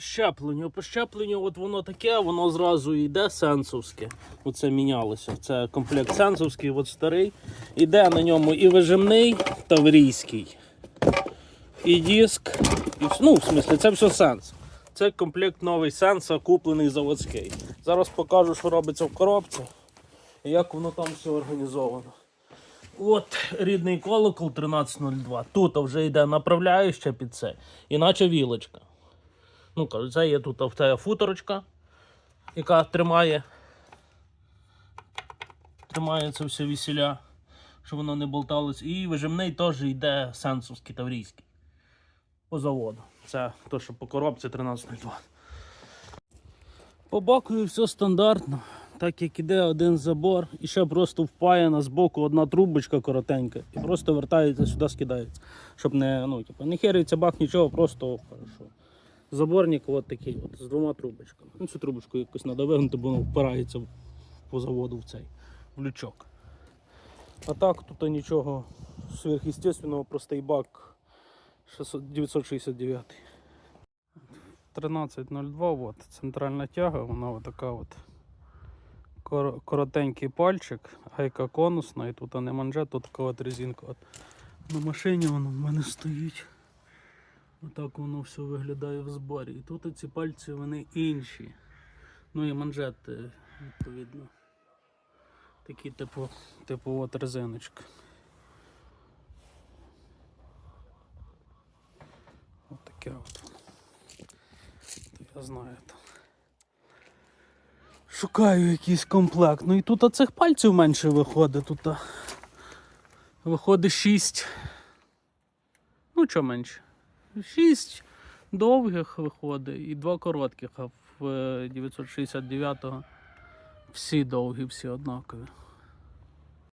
Щепленню. По щепленню от воно таке, воно зразу йде сенсовське. Оце мінялося. Це комплект сенсовський, от старий. Іде на ньому і вижимний таврійський, і диск. І, ну, в смислі, це все сенс. Це комплект новий сенса, куплений заводський. Зараз покажу, що робиться в коробці і як воно там все організовано. От рідний колокол 1302. Тут вже йде направляюча під це, іначе вілочка. Ну, це є тут в футорочка, яка тримає. Тримає це все весіля, щоб воно не болталось. І вижимний теж йде сенсовський таврійський. По заводу. Це то, що по коробці 1302. По боку все стандартно. Так як іде один забор, і ще просто впаяна з боку одна трубочка коротенька, і просто вертається сюди, скидається. Щоб не, ну, типу, не хериться бак, нічого, просто хорошо. Заборник от такий, от, з двома трубочками. Ну, цю трубочку якось треба вигнути, бо воно впирається по заводу в цей в лючок. А так тут нічого сверхъестественного, простий бак 969. 13.02, от, центральна тяга, вона така от коротенький пальчик, гайка конусна, і тут не манжет, тут така от резинка. От. На машині воно в мене стоїть. Отак воно все виглядає в зборі. І тут ці пальці вони інші. Ну і манжети, відповідно. Такі типу, типу от резиночка. От таке от воно. Я знаю там. Шукаю якийсь комплект. Ну і тут оцих пальців менше виходить. Тут виходить 6. Ну, що менше? 6 довгих виходить і два коротких, а в е, 969-го всі довгі, всі однакові.